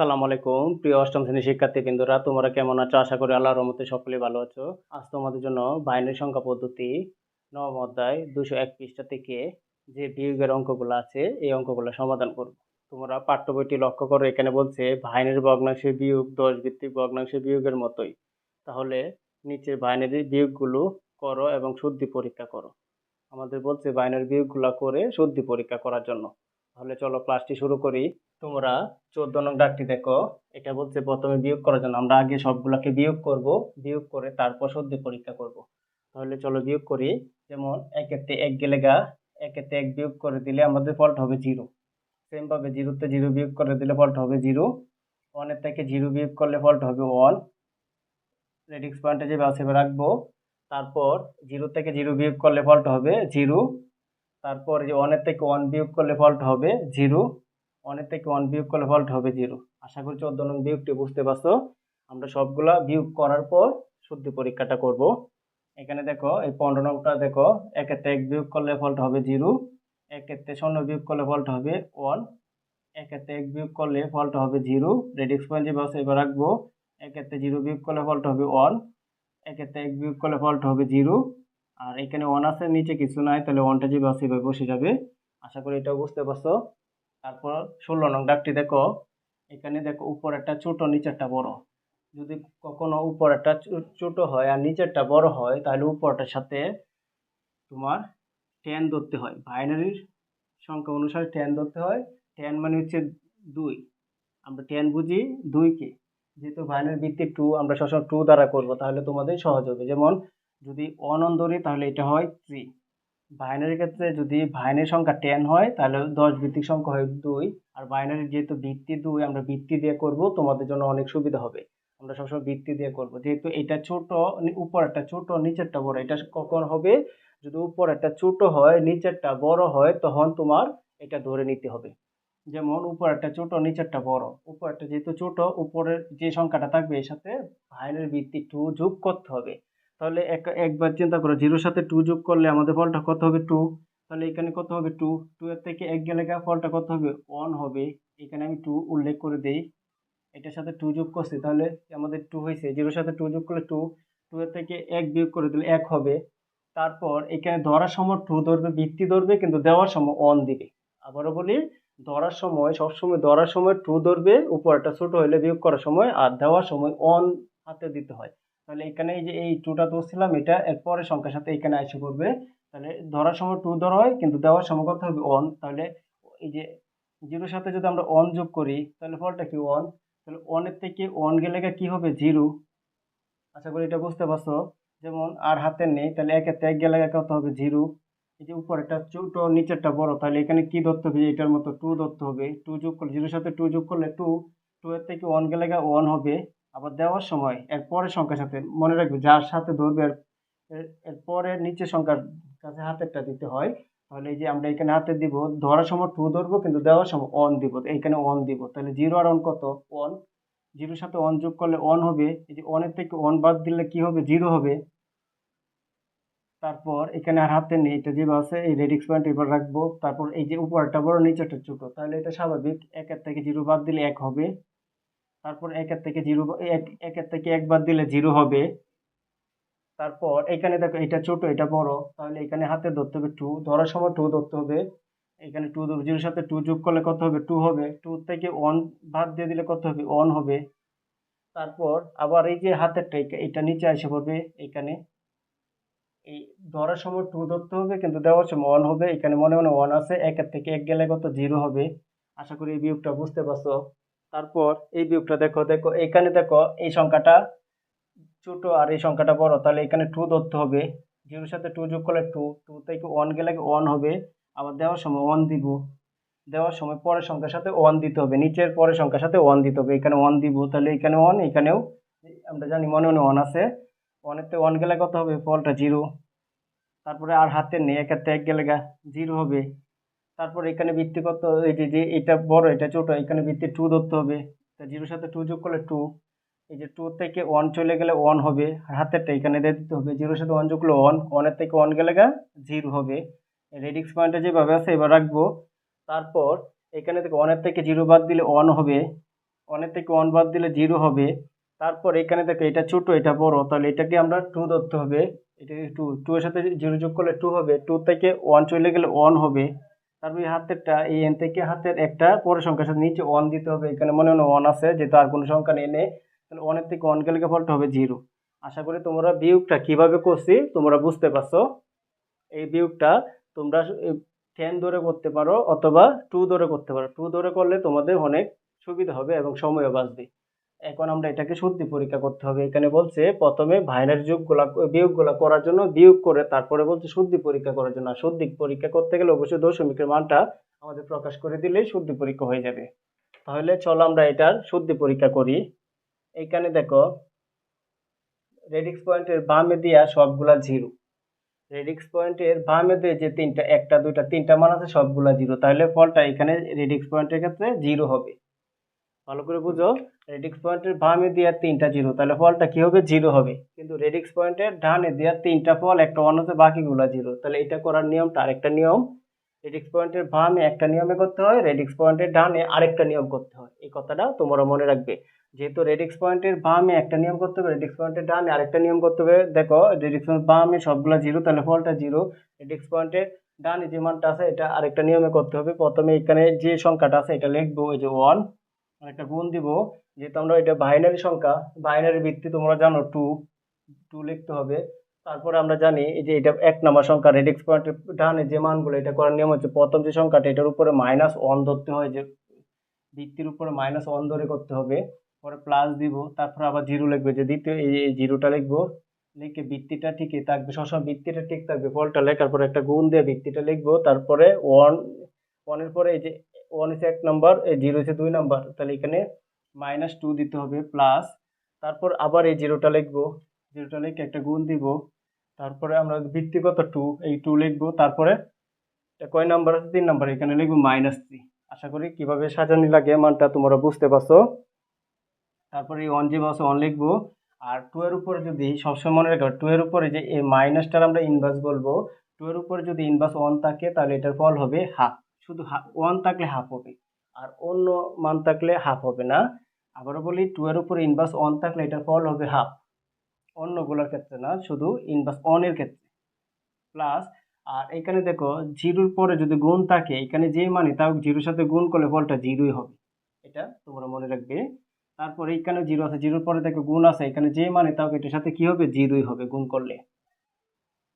আসসালামু আলাইকুম। প্রিয় অষ্টম শ্রেণির শিক্ষার্থী শিক্ষার্থীবৃন্দরা, তোমরা কেমন আছো? আশা করি আল্লাহর রহমতে সকলে ভালো আছো। আজ তোমাদের জন্য বাইনারি সংখ্যা পদ্ধতি নবম অধ্যায় দুশো এক পৃষ্ঠা থেকে যে বিয়োগের অঙ্কগুলো আছে, এই অঙ্কগুলো সমাধান করব। তোমরা পাঠ্য বইটি লক্ষ্য করো, এখানে বলছে বাইনারি ভগ্নাংশের বিয়োগ দশ ভিত্তিক ভগ্নাংশের বিয়োগের মতোই। তাহলে নিচের বাইনারি বিয়োগগুলো করো এবং শুদ্ধি পরীক্ষা করো। আমাদের বলছে বাইনারি বিয়োগগুলো করে শুদ্ধি পরীক্ষা করার জন্য। তাহলে চলো ক্লাসটি শুরু করি। তোমরা চোদ্দ নং ডাকটি দেখো। এটা বলছে, প্রথমে বিয়োগ করার জন্য আমরা আগে সবগুলোকে বিয়োগ করব, বিয়োগ করে তারপর সদ্ধি পরীক্ষা করব। তাহলে চলো বিয়োগ করি। যেমন একেতে এক গেলে গা একেতে এক বিয়োগ করে দিলে আমাদের ফলটা হবে জিরো। সেমভাবে জিরোতে জিরো বিয়োগ করে দিলে ফলটা হবে জিরো। ওয়ানের থেকে জিরো বিয়োগ করলে ফলটা হবে ওয়ান রেডিক্স পয়েন্টে যে সেভাবে রাখব, তারপর জিরো থেকে জিরো বিয়োগ করলে ফলটা হবে জিরো। তারপর যে ওয়ানের থেকে ওয়ান বিয়োগ করলে ফলটা হবে জিরো। ওয়ানের থেকে ওয়ান বিয়োগ করলে ফলটা হবে জিরো আশা করি চোদ্দ নং বিয়োগটি বুঝতে পারছ? আমরা সবগুলা বিয়োগ করার পর শুদ্ধি পরীক্ষাটা করব। এখানে দেখো, এই পনেরো নংটা দেখো একেতে এক বিয়োগ করলে ফলটা হবে জিরো একেতে শূন্য বিয়োগ করলে ফলটা হবে ওয়ান একেতে এক বিয়োগ করলে ফলটা হবে জিরো রেডিক্স পয়েন্ট যে বাস এবার রাখব একেতে জিরো বিয়োগ করলে ফলটা হবে ওয়ান একেতে এক বিয়োগ করলে ফলটা হবে জিরো আর এখানে ওয়ান আছে, নিচে কিছু নাই, তাহলে ওয়ানটা যে বাস এভাবে বসে যাবে। আশা করি এটাও বুঝতে পারছ। তারপর ষোলো নং ডাকটি দেখো। এখানে দেখো উপর একটা ছোট, নিচেরটা বড়। যদি কখনো উপর একটা ছোট হয় আর নিচেরটা বড় হয়, তাহলে উপরটার সাথে তোমার টেন ধরতে হয়। বাইনারির সংখ্যা অনুসারে টেন ধরতে হয়। টেন মানে হচ্ছে দুই। আমরা টেন বুঝি দুইকে। যেহেতু বাইনারি ভিত্তি টু আমরা সবসময় টু দ্বারা করব, তাহলে তোমাদের সহজ হবে। যেমন যদি অনন্দরি তাহলে এটা হয় থ্রি বাইনারির ক্ষেত্রে যদি বাইনারি সংখ্যা টেন হয়, তাহলে দশ ভিত্তিক সংখ্যা হয় দুই। আর বাইনারি যেহেতু ভিত্তি দুই, আমরা ভিত্তি দিয়ে করব, তোমাদের জন্য অনেক সুবিধা হবে। আমরা সবসময় ভিত্তি দিয়ে করব। যেহেতু এটা ছোট উপর একটা ছোট, নিচেরটা বড়, এটা কখন হবে? যদি উপর একটা ছোট হয়, নিচেরটা বড় হয়, তখন তোমার এটা ধরে নিতে হবে। যেমন উপর একটা ছোট, নিচেরটা বড়। উপর একটা যেহেতু ছোট, উপরের যে সংখ্যাটা থাকবে, এর সাথে বাইনারি ভিত্তি টু যোগ করতে হবে। তাহলে এক, একবার চিন্তা করো জিরোর সাথে টু যোগ করলে আমাদের ফলটা কত হবে টু তাহলে এখানে কত হবে টু টু এর থেকে এক গেলে ফলটা কত হবে? ওয়ান হবে। এখানে আমি টু উল্লেখ করে দিই। এটার সাথে টু যোগ করছি, তাহলে আমাদের টু হয়েছে। জিরোর সাথে টু যোগ করলে টু টু এর থেকে এক বিয়োগ করে দিলে এক হবে। তারপর এখানে ধরার সময় টু ধরবে বৃত্তি ধরবে, কিন্তু দেওয়ার সময় অন দিবে। আবারও বলি, ধরার সময়, সবসময় ধরার সময় টু ধরবে উপরটা ছোট হলে বিয়োগ করার সময় আর দেওয়ার সময় অন হাতে দিতে হয়। তাহলে এখানে এই যে এই টুটা ধরছিলাম এটা এর পরের সংখ্যার সাথে এখানে এসে পড়বে। তাহলে ধরার সময় টু ধরা হয়, কিন্তু দেওয়ার সময় কত হবে? ওয়ান তাহলে এই যে জিরোর সাথে যদি আমরা ওয়ান যোগ করি, তাহলে ফলটা কি ওয়ান তাহলে ওয়ানের থেকে ওয়ান গেলে কি হবে? জিরো আশা করি এটা বুঝতে পারছ। যেমন আর হাতে নেই, তাহলে এক গেলে কত হবে? জিরো এই যে উপরেরটা ছোট, নিচেরটা বড়, তাহলে এখানে কি ধরতে হবে? এটার মতো টু ধরতে হবে। টু যোগ করলে জিরোর সাথে টু যোগ করলে টু টু এর থেকে ওয়ান গেলে ওয়ান হবে। আবার দেওয়ার সময় এর পরের সংখ্যার সাথে মনে রাখবে, যার সাথে ধরবে এর এর পরে নিচের সংখ্যার কাছে হাতেরটা দিতে হয়, তাহলে এই যে আমরা এখানে হাতে দিব, ধরার সময় টু ধরবো, কিন্তু দেওয়ার সময় অন দিব, এইখানে অন দিব, তাহলে জিরো আর অন কত? ওয়ান জিরোর সাথে অন যোগ করলে অন হবে, এই যে অনের থেকে অন বাদ দিলে কি হবে? জিরো হবে। তারপর এখানে আর হাতে নেই, এটা যেভাবে আছে, এই রেডিক্স পয়েন্ট এবার রাখব, তারপর এই যে উপরটা, বড় নিচেরটা ছোট, তাহলে এটা স্বাভাবিক, একের থেকে জিরো বাদ দিলে এক হবে। তারপর একের থেকে জিরো একের থেকে এক বাদ দিলে জিরো হবে। তারপর এখানে দেখো এটা ছোট, এটা বড়। তাহলে এখানে হাতে ধরতে হবে টু ধরার সময় টু ধরতে হবে। এখানে টু জিরোর সাথে টু যোগ করলে কত হবে? টু হবে। টু থেকে ওয়ান বাদ দিয়ে দিলে কত হবে? ওয়ান হবে। তারপর আবার এই যে হাতেরটা এটা নিচে এসে পড়বে এখানে। এই ধরার সময় টু ধরতে হবে, কিন্তু দেওয়ার সময় ওয়ান হবে। এখানে মনে মনে ওয়ান আছে। একের থেকে এক গেলে কত? জিরো হবে। আশা করি এই বিয়োগটা বুঝতে পারছ। তারপর এই বিয়োগটা দেখো দেখো, এখানে দেখো, এই সংখ্যাটা ছোট আর এই সংখ্যাটা বড়। তাহলে এখানে টু ধরতে হবে। জিরোর সাথে টু যোগ করলে টু টু থেকে ওয়ান গেলে ওয়ান হবে। আবার দেওয়ার সময় ওয়ান দিব। দেওয়ার সময় পরের সংখ্যার সাথে ওয়ান দিতে হবে। নিচের পরের সংখ্যার সাথে ওয়ান দিতে হবে। এখানে ওয়ান দিব। তাহলে এখানে ওয়ান এখানেও আমরা জানি মনে মনে ওয়ান আছে। ওয়ানের থেকে ওয়ান গেলে কত হবে? ফলটা জিরো তারপরে আর হাতে নেই থেকে এক গেলে জিরো হবে। তারপর এখানে ভিত্তি কত এই যে এটা বড়, এটা ছোট, এখানে ভিত্তি টু ধরতে হবে। তা জিরোর সাথে টু যোগ করলে টু এই যে টু থেকে ওয়ান চলে গেলে ওয়ান হবে, আর হাতেরটা এখানে দিয়ে দিতে হবে। জিরোর সাথে ওয়ান যোগ করলে ওয়ান ওয়ানের থেকে ওয়ান গেলে গা জিরো হবে। রেডিক্স পয়েন্টটা যেভাবে আছে, এবার রাখব। তারপর এখানে থেকে ওয়ানের থেকে জিরো বাদ দিলে ওয়ান হবে। ওয়ানের থেকে ওয়ান বাদ দিলে জিরো হবে। তারপর এখানে দেখো এটা ছোট, এটা বড়। তাহলে এটাকে আমরা টু ধরতে হবে। এটাকে টু টু এর সাথে জিরো যোগ করলে টু হবে। টু থেকে ওয়ান চলে গেলে ওয়ান হবে। তারপর হাতেরটা, এই এন থেকে হাতের একটা পরের সংখ্যার সাথে নিচে ওয়ান দিতে হবে। এখানে মনে হয় ওয়ান আছে, যেহেতু আর কোনো সংখ্যা নেই নেই, তাহলে ওয়ানের থেকে ওয়ান গেলে ফলটা হবে জিরো আশা করি তোমরা বিয়োগটা কীভাবে করছি, তোমরা বুঝতে পারছ? এই বিয়োগটা তোমরা টেন ধরে করতে পারো অথবা টু ধরে করতে পারো। টু ধরে করলে তোমাদের অনেক সুবিধা হবে এবং সময়ও বাঁচবে। এখন আমরা এটাকে শুদ্ধি পরীক্ষা করতে হবে। এখানে বলছে, প্রথমে ভাইনারি যোগগুলা, বিয়োগগুলা করার জন্য বিয়োগ করে তারপরে বলছে শুদ্ধি পরীক্ষা করার জন্য। শুদ্ধি পরীক্ষা করতে গেলে অবশ্যই দশমিকের মানটা আমাদের প্রকাশ করে দিলেই শুদ্ধি পরীক্ষা হয়ে যাবে। তাহলে চলো আমরা এটার শুদ্ধি পরীক্ষা করি। এইখানে দেখো, রেডিক্স পয়েন্টের বামে দিয়া সবগুলা জিরো। রেডিক্স পয়েন্টের বামে দিয়ে যে তিনটা, একটা, দুইটা, তিনটা মান আছে, সবগুলা জিরো। তাহলে ফলটা এখানে রেডিক্স পয়েন্টের ক্ষেত্রে জিরো হবে। ভালো করে বুঝো রেডিক্স পয়েন্টের বামে দেওয়ার তিনটা জিরো, তাহলে ফলটা কি হবে? জিরো হবে। কিন্তু রেডিক্স পয়েন্টের ডানে দেওয়ার তিনটা ফল, একটা ওয়ান হচ্ছে বাকিগুলো জিরো। তাহলে এটা করার নিয়মটা আরেকটা নিয়ম। রেডিক্স পয়েন্টের বামে একটা নিয়মে করতে হয় রেডিক্স পয়েন্টের ডানে আরেকটা নিয়ম করতে হয়। এই কথাটা তোমরা মনে রাখবে। যেহেতু রেডিক্স পয়েন্টের বামে একটা নিয়ম করতে হবে রেডিক্স পয়েন্টের ডানে আরেকটা নিয়ম করতে হবে। দেখো রেডিক্স পয়েন্ট বামে সবগুলো জিরো, তাহলে ফলটা জিরো। রেডিক্স পয়েন্টের ডানে যে মানটা আছে, এটা আরেকটা নিয়মে করতে হবে। প্রথমে এখানে যে সংখ্যাটা আছে, এটা লিখব, এই যে ওয়ান একটা গুণ দিব যেহেতু আমরা এটা বাইনারি সংখ্যা বাইনারি ভিত্তি তোমরা জানো টু টু লিখতে হবে। তারপরে আমরা জানি এই যে এটা এক নম্বর সংখ্যা রেডিক্স পয়েন্টের ডানে যে মানগুলো এটা করার নিয়ম হচ্ছে প্রথম যে সংখ্যাটা, এটার উপরে মাইনাস ওয়ান ধরতে হয়, যে ভিত্তির উপরে মাইনাস ওয়ান ধরে করতে হবে। পরে প্লাস দিব, তারপরে আবার জিরো লিখবে, যে দ্বিতীয় এই জিরোটা লিখব। লিখে ভিত্তিটা ঠিকই থাকবে, সবসময় ভিত্তিটা ঠিক থাকবে, ফলটা লেখার পরে একটা গুণ দিয়ে ভিত্তিটা লিখব, তারপরে ওয়ান ওয়ানের পরে এই যে ওয়ান হচ্ছে এক নম্বর এই জিরো হচ্ছে দুই নম্বর তাহলে এখানে মাইনাস টু দিতে হবে প্লাস তারপর আবার এই জিরোটা লিখব জিরোটা লিখে একটা গুণ দিব, তারপরে আমরা ভিত্তিগত টু এই টু লিখব, তারপরে কয় নাম্বার আছে? তিন নাম্বার এখানে লিখব মাইনাস থ্রি আশা করি কীভাবে সাজানি লাগে, মানটা তোমরা বুঝতে পারছ। তারপরে এই ওয়ান যে আছে ওয়ান লিখব, আর টু এর উপরে যদি, সবসময় মনে রাখবে টু এর উপরে যে এই মাইনাসটার আমরা ইনভার্স বলব টু এর উপরে যদি ইনভার্স ওয়ান থাকে, তাহলে এটার ফল হবে হাফ শুধু ওয়ান থাকলে হাফ হবে। আর অন্য মান থাকলে হাফ হবে না। আবারও বলি টু এর উপরে ইনভার্স ওয়ান থাকলে এটার ফল হবে হাফ অন্যগুলোর ক্ষেত্রে না, শুধু ইনভার্স ওয়ানের ক্ষেত্রে। প্লাস আর এখানে দেখো জিরোর পরে যদি গুণ থাকে, এখানে যে মানে তাও জিরোর সাথে গুণ করলে ফলটা জিরোই হবে। এটা তোমরা মনে রাখবে। তারপর এখানে জিরো আছে জিরোর পরে দেখো গুণ আছে, এখানে যে মানে তাও এটার সাথে কি হবে? জিরোই হবে গুণ করলে।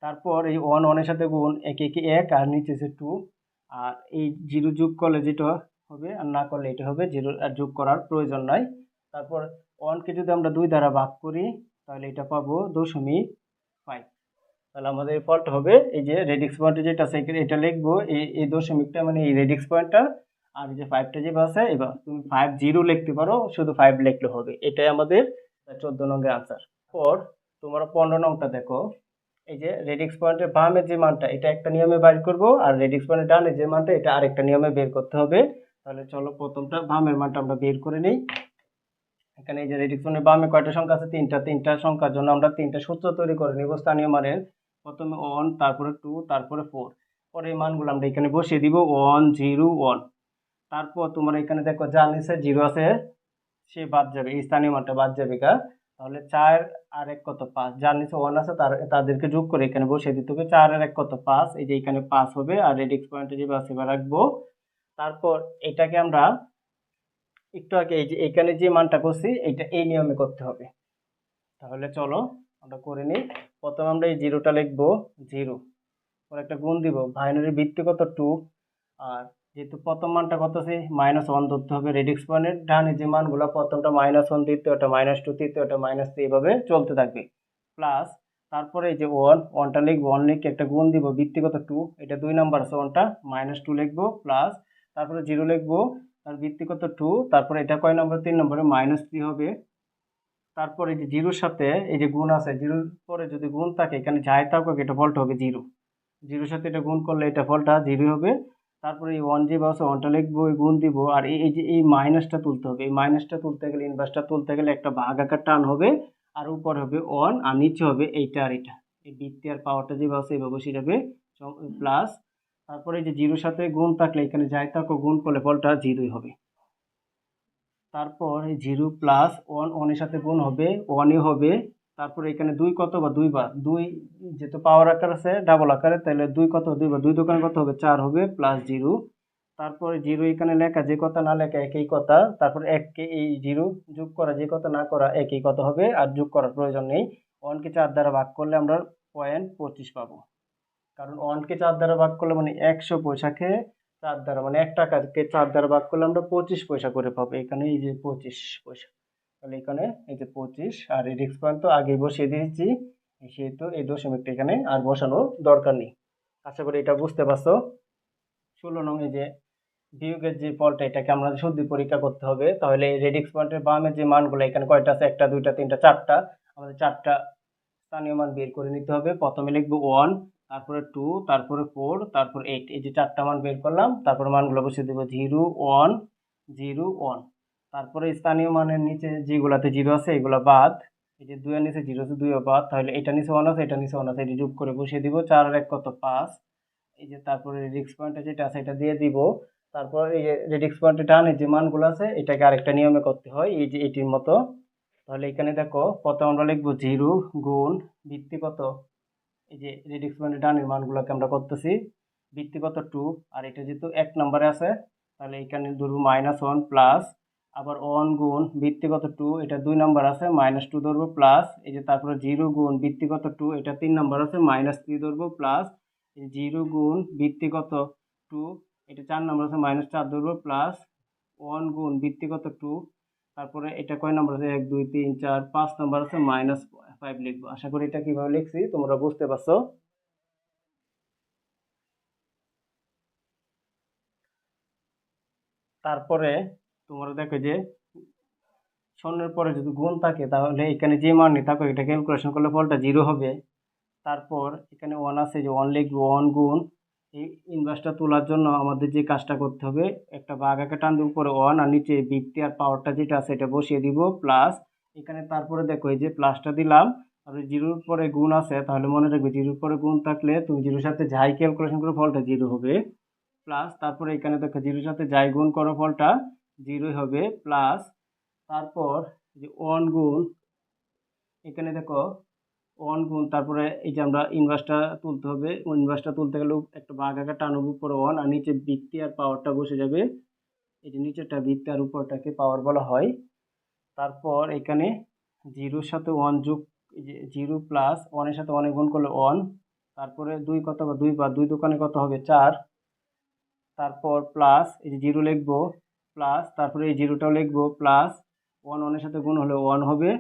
তারপর এই ওয়ান ওয়ানের সাথে গুণ, একে একে এক, আর নিচে টু আর এই জিরো যোগ করলে যেটা হবে আর না করলে এটা হবে জিরো, আর যোগ করার প্রয়োজন নাই। তারপর ওয়ানকে যদি আমরা দুই দ্বারা ভাগ করি, তাহলে এটা পাবো দশমিক ফাইভ তাহলে আমাদের ফলটা হবে এই যে রেডিক্স পয়েন্টে যেটা আছে এটা লিখব, এই এই দশমিকটা মানে এই রেডিক্স পয়েন্টটা আর যে ফাইভটা যে আছে, এবার তুমি ফাইভ জিরো লিখতে পারো, শুধু ফাইভ লিখলে হবে। এটাই আমাদের চোদ্দ নঙ্গের আনসার পর তোমরা পনেরো নংটা দেখো। এই যে রেডিক্স পয়েন্টের বামে যে মানটা, এটা একটা নিয়মে বাইর করব আর রেডিক্স পয়েন্টের ডানে যে মানটা, এটা আরেকটা নিয়মে বের করতে হবে। তাহলে চলো প্রথমটা বামের মানটা আমরা বের করে নিই। এখানে এই যে রেডিক্স পয়েন্টের বামে কয়টা সংখ্যা আছে? তিনটা। তিনটা সংখ্যার জন্য আমরা তিনটা সূত্র তৈরি করে নিব স্থানীয় মানের। প্রথমে ওয়ান তারপরে টু তারপরে ফোর পরে এই মানগুলো আমরা এখানে বসিয়ে দিব ওয়ান জিরো ওয়ান তারপর তোমরা এখানে দেখো যা জিরো আছে, সে বাদ যাবে। এই স্থানীয় মানটা বাদ যাবে গা। তাহলে চার আর এক কত পাঁচ? যার নিচে ওয়ান আছে, তার, তাদেরকে যোগ করে এখানে বসিয়ে দিতে হবে। চার আর এক কত পাঁচ? এই যে এখানে পাঁচ হবে, আর রেডিক্স পয়েন্টে যে বাস এবার রাখব। তারপর এটাকে আমরা একটু আগে এই যে, এখানে যে মানটা করছি এটা এই নিয়মে করতে হবে। তাহলে চলো, আমরা করে নিই। প্রথমে আমরা এই জিরোটা লিখব জিরো পরে একটা গুণ দিব বাইনারি ভিত্তি কত? টু আর যেহেতু প্রথম মানটা কত আছে? মাইনাস ওয়ান ধরতে হবে। রেডিক্স পয়েন্টের ডানে যে মানগুলো প্রথমটা মাইনাস ওয়ান দ্বিতীয়টা মাইনাস টু তৃতীয়টা মাইনাস থ্রি এভাবে চলতে থাকবে। প্লাস তারপরে এই যে ওয়ান ওয়ানটা লিখব ওয়ান লিখে একটা গুণ দিব, ভিত্তিগত টু এটা দুই নাম্বার আছে ওয়ানটা মাইনাস টু লিখব প্লাস তারপরে জিরো লিখব, তার ভিত্তিগত টু তারপরে এটা কয় নম্বর তিন নম্বরে মাইনাস থ্রি হবে। তারপরে যে জিরোর সাথে এই যে গুণ আছে জিরোর পরে যদি গুণ থাকে, এখানে যাই থাকুক, এটা ফলটা হবে জিরো জিরোর সাথে এটা গুণ করলে এটা ফলটা জিরো হবে। তারপরে এই ওয়ান যে আছে ওয়ানটা লিখব ওই গুণ দিব, আর এই এই যে, এই মাইনাসটা তুলতে হবে। এই মাইনাসটা তুলতে গেলে ইনভার্সটা তুলতে গেলে একটা ভাগ আকার টান হবে, আর উপর হবে ওয়ান আর নিচে হবে এইটা আর এটা। এই বৃত্তি আর পাওয়ারটা যেভাবে আছে এইভাবে বসে যাবে প্লাস তারপরে এই যে জিরোর সাথে গুণ থাকলে, এখানে যাই থাকো গুণ করলে ফলটা জিরোই হবে। তারপর জিরো প্লাস ওয়ান ওয়ানের সাথে গুণ হবে ওয়ানই হবে তারপর এখানে দুই কত বা দুই দুইবার দুই যেহেতু পাওয়ার আকার আছে ডাবল আকারে, তাহলে দুই কত দুই দুইবার দুই দোকানে কত হবে? চার হবে প্লাস জিরো তারপরে জিরো এখানে লেখা যে কথা না লেখা একই কথা, তারপর এককে এই জিরো যোগ করা, যে কথা না করা একই কথা হবে? আর যোগ করার প্রয়োজন নেই। ওয়ানকে চার দ্বারা ভাগ করলে আমরা পয়েন্ট পঁচিশ পাবো। কারণ ওয়ানকে চার দ্বারা ভাগ করলে মানে একশো পয়সাকে চার দ্বারা মানে এক টাকাকে চার দ্বারা ভাগ করলে আমরা পঁচিশ পয়সা করে পাবো। এখানে এই যে পঁচিশ পয়সা। তাহলে এখানে এই যে পঁচিশ আর এই রিক্স পয়েন্ট তো আগে বসিয়ে দিয়েছি, সেহেতু এই দশমিকটা এখানে আর বসানোর দরকার নেই। আশা করি এটা বুঝতে পারছ। ষোলো নং এই যে বিয়োগের যে ফলটা, এটাকে আমরা শুদ্ধি পরীক্ষা করতে হবে। তাহলে এই রেডিক্স পয়েন্টের বামের যে মানগুলো, এখানে কয়টা আছে? একটা, দুইটা, তিনটা, চারটা। আমাদের চারটা স্থানীয় মান বের করে নিতে হবে। প্রথমে লিখব ওয়ান তারপরে টু তারপরে ফোর তারপর এইট এই যে চারটা মান বের করলাম, তারপর মানগুলো বসিয়ে দেবো জিরো ওয়ান জিরো ওয়ান তারপরে স্থানীয় মানের নিচে যেগুলাতে জিরো আছে, এগুলো বাদ। এই যে দুইয়ের নিচে জিরো আছে দুইও বাদ, তাহলে এটা নিচে ওয়ান আছে, এটা নিচে ওয়ান আছে, এটি যোগ করে বসিয়ে দিব, চার এক কত? পাঁচ। এই যে তারপরে রিক্স পয়েন্টটা যেটা আছে, এটা দিয়ে দিব। তারপর এই যে রেডিক্স পয়েন্টে ডানে যে মানগুলো আছে, এটাকে আরেকটা নিয়মে করতে হয়, এই যে এটির মতো। তাহলে এখানে দেখো, প্রথম আমরা লিখব জিরো গুণ ভিত্তি কত? এই যে রেডিক্স পয়েন্টে ডানের মানগুলোকে আমরা করতেছি। ভিত্তি কত? টু আর এটা যেহেতু এক নম্বরে আছে, তাহলে এখানে ধরবো মাইনাস ওয়ান প্লাস আবার ওয়ান গুণ ভিত্তিগত টু, এটা দুই নাম্বার আছে, মাইনাস টু ধরবো প্লাস, এই যে তারপরে জিরো গুণ ভিত্তিগত টু, এটা তিন নাম্বার আছে, মাইনাস থ্রি ধরবো প্লাস জিরো গুণ ভিত্তিগত টু, এটা চার নাম্বার আছে, মাইনাস চার ধরবো প্লাস, ওয়ান গুণ ভিত্তিগত টু, তারপরে এটা কয় নাম্বার আছে, এক, দুই, তিন, চার, পাঁচ নাম্বার আছে, মাইনাস ফাইভ লিখব। আশা করি এটা কীভাবে লিখছি, তোমরা বুঝতে পারছ? তারপরে তোমরা দেখো যে শূন্যের পরে যদি গুণ থাকে, তাহলে এখানে যে মানই থাকো, এটা ক্যালকুলেশন করলে ফলটা জিরো হবে। তারপর এখানে ওয়ান আছে যে ওয়ান লিখব ওয়ান গুণ। এই ইনভার্সটা তোলার জন্য আমাদের যে কাজটা করতে হবে, একটা বাঘ আঁকে টান দিয়ে উপরে ওয়ান আর নিচে বৃত্তি আর পাওয়ারটা যেটা আছে, এটা বসিয়ে দিব প্লাস এখানে তারপরে দেখো এই যে প্লাসটা দিলাম, আর জিরোর পরে গুণ আছে, তাহলে মনে রাখবে জিরোর পরে গুণ থাকলে তুমি জিরোর সাথে যাই ক্যালকুলেশন করে, ফলটা জিরো হবে। প্লাস তারপরে এখানে দেখো জিরোর সাথে যাই গুণ করো, ফলটা। জিরোই হবে প্লাস তারপর যে ওয়ান গুণ, এখানে দেখো ওয়ান গুণ, তারপরে এই যে আমরা ইনভার্সটা তুলতে হবে ইনভার্সটা তুলতে গেলেও একটা বাঘ আঁকা টানুব উপরে ওয়ান আর নিচে বৃত্তি আর পাওয়ারটা বসে যাবে। এই যে নিচেরটা বৃত্তি আর উপরটাকে পাওয়ার বলা হয়। তারপর এখানে জিরোর সাথে ওয়ান যোগ জিরো প্লাস ওয়ানের সাথে ওয়ানে গুণ করলে ওয়ান তারপরে দুই কত বা দুই বা দুই দোকানে কত হবে? চার। তারপর প্লাস এই যে জিরো লিখব প্লাস তারপরে এই জিরোটাও লিখব প্লাস ওয়ান ওয়ানের সাথে গুণ হলে ওয়ান হবে।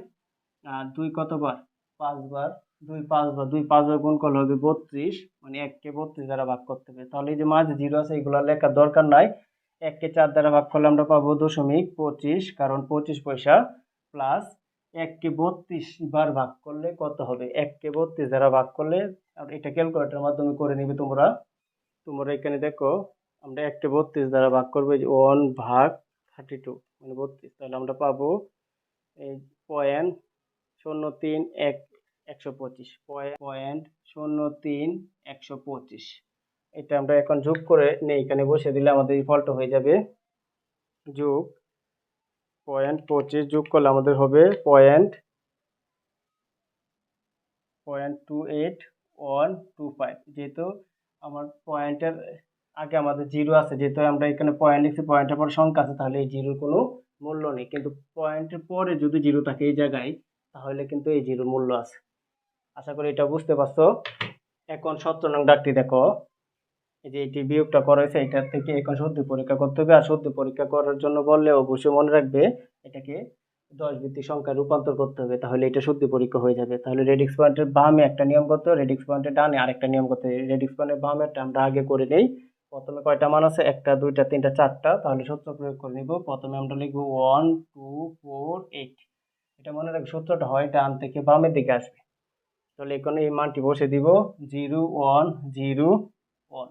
আর দুই কতবার? পাঁচবার। দুই পাঁচবার। দুই পাঁচবার গুণ করলে হবে বত্রিশ। মানে এককে বত্রিশ দ্বারা ভাগ করতে হবে। তাহলে এই যে মাঝে জিরো আছে, এগুলো লেখার দরকার নাই। এককে চার দ্বারা ভাগ করলে আমরা পাবো দশমিক পঁচিশ, কারণ পঁচিশ পয়সা প্লাস এককে বত্রিশ বার ভাগ করলে কত হবে? এককে বত্রিশ দ্বারা ভাগ করলে এটা ক্যালকুলেটারের মাধ্যমে করে নিবে তোমরা। তোমরা এখানে দেখো আমরা এককে বত্রিশ দ্বারা ভাগ করব যে ওয়ান ভাগ থার্টি টু মানে বত্রিশ। তাহলে আমরা পাবো এই পয়েন্ট শূন্য তিন এক একশো পঁচিশ। পয়েন্ট শূন্য তিন একশো পঁচিশ। এটা আমরা এখন যোগ করে নেই এখানে বসে দিলে আমাদের ফলটা হয়ে যাবে যোগ পয়েন্ট পঁচিশ। যোগ করলে আমাদের হবে point point two eight one two five যেহেতু আমার পয়েন্টের আগে আমাদের জিরো আছে, যেহেতু আমরা এখানে পয়েন্ট লিখছি পয়েন্টের পর সংখ্যা আছে, তাহলে এই জিরোর কোনো মূল্য নেই। কিন্তু পয়েন্টের পরে যদি জিরো থাকে এই জায়গায়, তাহলে কিন্তু এই জিরোর মূল্য আছে। আশা করি এটা বুঝতে পারছ। এখন সত্তর নং ডাকটি দেখো। এই যে এটি বিয়োগটা করা হয়েছে এটার থেকে এখন সত্যি পরীক্ষা করতে হবে, আর সত্যি পরীক্ষা করার জন্য বললে অবশ্যই মনে রাখবে, এটাকে দশ ভিত্তিক সংখ্যায় রূপান্তর করতে হবে, তাহলে এটা সত্যি পরীক্ষা হয়ে যাবে। তাহলে রেডিক্স পয়েন্টের বামে একটা নিয়ম করতে হবে রেডিক্স পয়েন্টের ডানে আরেকটা নিয়ম করতে হবে। রেডিক্স পয়েন্টের বামেরটা আমরা আগে করে নেই প্রথমে কয়টা মান আছে? একটা, দুইটা, তিনটা, চারটা। তাহলে সূত্র প্রয়োগ করে নিব। প্রথমে আমরা লিখব ওয়ান টু ফোর এইট এটা মনে রাখবে সূত্রটা হয় ডান থেকে বামের দিকে আসবে। তাহলে এখানে এই মানটি বসে দিব। Zero, one zero, one.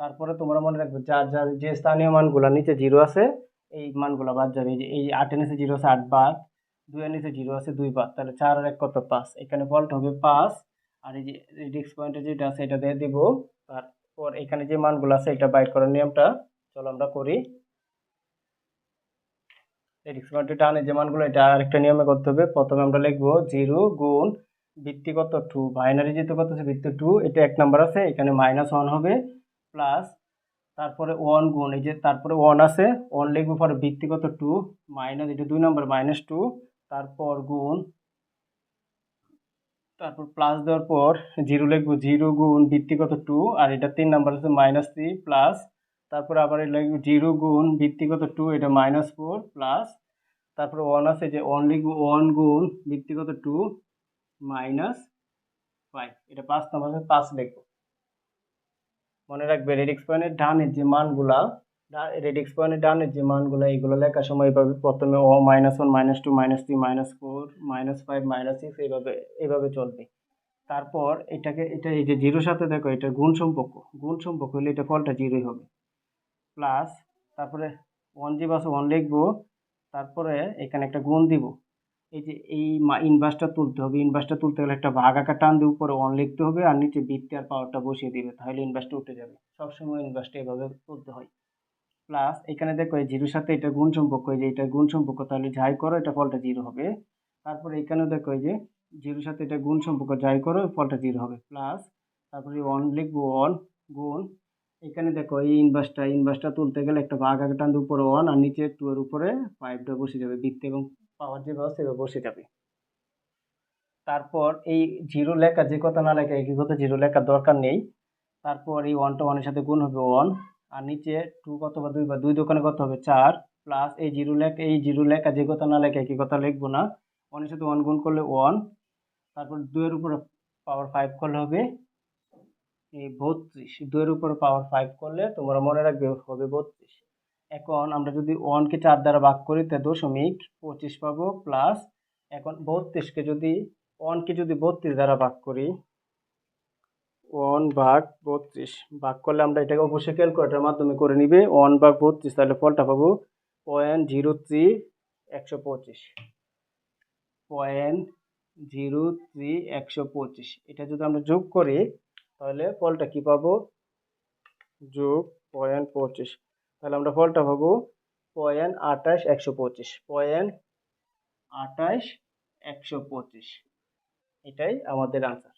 তারপরে তোমরা মনে রাখবে যার যার যে স্থানীয় মানগুলো নিচে জিরো আছে, এই মানগুলো বাদ যাবে। এই যে, এই আটের নিচে জিরো আছে, আট বাদ। দুইয়ের নিচে জিরো আছে, দুই বাদ। তাহলে চার আর এক কত? পাঁচ। এখানে ফলটা হবে পাঁচ। আর এই যে রিডিক্স পয়েন্টে যেটা আছে, এটা দিয়ে দিব। তারপর এখানে যে মানগুলো আছে, এটা বাইর করার নিয়মটা চলো আমরা করি। এক্সপোনেন্টের ডানে যে মানগুলো, এটা আরেকটা নিয়মে করতে হবে। প্রথমে আমরা লিখব জিরো গুণ ভিত্তি কত টু বাইনারি যেহেতু কত আছে ভিত্তি টু এটা এক নাম্বার আছে, এখানে মাইনাস ওয়ান হবে প্লাস তারপরে ওয়ান গুণ, এই যে তারপরে ওয়ান আছে ওয়ান লিখব পরে ভিত্তি কত টু মাইনাস এটা দুই নম্বর মাইনাস টু তারপর গুণ তারপর প্লাস দেওয়ার পর জিরো লিখব জিরো গুণ ভিত্তি কত টু আর এটা তিন নাম্বার আছে মাইনাস থ্রি প্লাস তারপর আবার লিখব জিরো গুণ ভিত্তি কত টু এটা মাইনাস ফোর প্লাস তারপর ওয়ান আছে যে ওয়ান লিখব ওয়ান গুণ ভিত্তি কত টু মাইনাস ফাইভ এটা পাঁচ নাম্বার পাঁচ লিখব। মনে রাখবে রেডিক্স পয়েন্টের ডানের যে মানগুলা রেডিক্স পয়েন্টের ডানের যে মানগুলো, এইগুলো লেখার সময় এইভাবে প্রথমে ও minus one minus two minus three minus four minus five minus six এইভাবে এইভাবে চলবে। তারপর এটাকে, এটা এই যে জিরোর সাথে দেখো, এটা গুণ সম্পর্ক। গুণ সম্পর্ক হলে এটা ফলটা জিরোই হবে। প্লাস তারপরে ওয়ান জি বাস ওয়ান লিখব, তারপরে এখানে একটা গুণ দিব। এই যে এই ইনভার্সটা তুলতে হবে। ইনভার্সটা তুলতে গেলে একটা ভাগ আকার টান দিয়ে উপরে অন লিখতে হবে আর নিচে বৃত্তি আর পাওয়ারটা বসিয়ে দিবে, তাহলে ইনভার্সটা উঠে যাবে। সবসময় ইনভার্সটা এভাবে তুলতে হয়। প্লাস এখানে দেখো এই জিরোর সাথে এটা গুণ সম্পর্ক যে এটা গুণ সম্পর্ক, তাহলে যাই করো, এটা ফলটা জিরো হবে। তারপরে এখানেও দেখো এই যে জিরোর সাথে এটা গুণ সম্পর্ক, যাই করো ফলটা জিরো হবে। প্লাস তারপরে ওয়ান লিখব ওয়ান গুণ। এখানে দেখো এই ইনভার্সটা ইনভার্সটা তুলতে গেলে একটা ভাগ আগে টান উপরে ওয়ান আর নিচে টু এর উপরে ফাইভটা বসে যাবে, বৃত্তি এবং পাওয়ার যে ব্যবস্থা এভাবে বসে যাবে। তারপর এই জিরো লেখা, যে কথা না লেখা, একই কথা, জিরো লেখার দরকার নেই। তারপর এই ওয়ানটা ওয়ানের সাথে গুণ হবে ওয়ান আর নিচে টু কত বা দুই বা দুই দোকানে কত হবে? চার প্লাস এই জিরো লেখা, এই জিরো লেখা যে কথা না লেখা, একই কথা লিখব না। ওয়ানের সাথে ওয়ান গুণ করলে ওয়ান তারপর দুয়ের উপরে পাওয়ার ফাইভ করলে হবে এই বত্রিশ। দুইয়ের উপরে পাওয়ার ফাইভ করলে তোমরা মনে রাখবে হবে বত্রিশ। এখন আমরা যদি ওয়ানকে চার দ্বারা ভাগ করি, তা দশমিক পঁচিশ পাবো প্লাস এখন বত্রিশকে যদি ওয়ানকে যদি বত্রিশ দ্বারা ভাগ করি ওয়ান ভাগ বত্রিশ। ভাগ করলে আমরা এটাকে অবশ্যই ক্যালকুলেটারের মাধ্যমে করে নিবে। ওয়ান ভাগ বত্রিশ, তাহলে ফলটা পাবো পয়েন্ট জিরো থ্রি একশো পঁচিশ। পয়েন্ট জিরো থ্রি একশো পঁচিশ। এটা যদি আমরা যোগ করি, তাহলে ফলটা কি পাবো? যোগ পয়েন্ট পঁচিশ। তাহলে আমরা ফলটা পাবো পয়েন্ট আঠাশ একশো পঁচিশ। পয়েন্ট আঠাশ একশো পঁচিশ। এটাই আমাদের আনসার